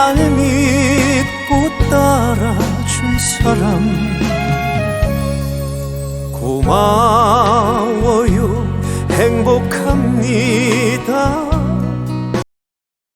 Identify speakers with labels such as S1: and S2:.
S1: 날 믿고 따라준 사람. 고마워요. 행복합니다